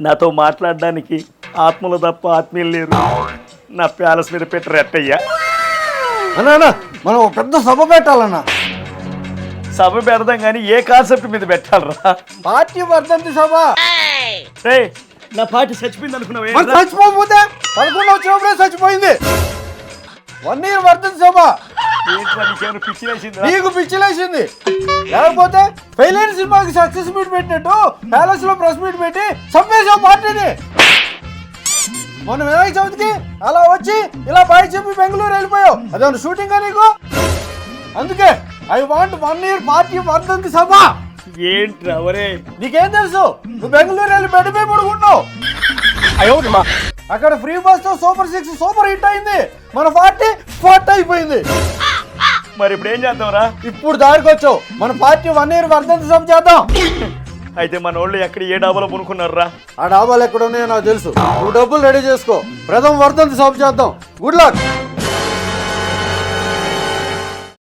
నాతో మాట్లాడడానికి ఆత్మలు తప్ప ఆత్మీయులు లేరు. నా ప్యాలెస్ మీద పెట్టరు ఎట్టయ్యా అన్నా మనం ఒక పెద్ద సభ పెట్టాలన్నా. సభ పెడదాం కానీ ఏ కాన్సెప్ట్ మీద పెట్టాలరా? పార్టీ వర్ధంతి సభ. రే నా పార్టీ చచ్చిపోయింది అనుకున్నావు చచ్చిపోతే పదకొండు వచ్చినప్పుడే చచ్చిపోయింది. వన్ ఇయర్ వర్ధంతి సభ. పిచ్చి నీకు పిచ్చిలేసింది లేకపోతే ఫెయిల్ అయిన సినిమాకి సక్సెస్ మీట్ పెట్టినట్టు ప్యాలెస్లో ప్రెస్ మీట్ పెట్టి చంపేసాం పార్టీని. మొన్న వినాయక చవితికి అలా వచ్చి ఇలా బయట చెప్పి బెంగళూరు వెళ్ళిపోయావు. అదేమన్నా షూటింగ్ నీకు? అందుకే I want one year party వర్ధంతి సభ. ఏంట్రా ఒరే? నీకేం తెలుసు? నువ్వు బెంగళూరు వెళ్ళి బెడ్పై పడుకుంటావు అక్కడ ఫ్రీ బస్తో సూపర్ సిక్స్ సూపర్ హిట్ అయింది. మన పార్టీ ఫట్ అయిపోయింది. మరి ఇప్పుడు ఏం చేద్దాంరా? ఇప్పుడు దారికి వచ్చావు మన పార్టీ వన్ ఇయర్ వర్ధంతి చేద్దాం. అయితే మన వాళ్ళు ఎక్కడ ఏ డాబాలో కొనుక్కున్నారా ఆ డాబాలు ఎక్కడ ఉన్నాయో నాకు తెలుసు. నువ్వు డబ్బులు రెడీ చేసుకో. ప్రథమ వర్ధంతి సభ చేద్దాం. Good luck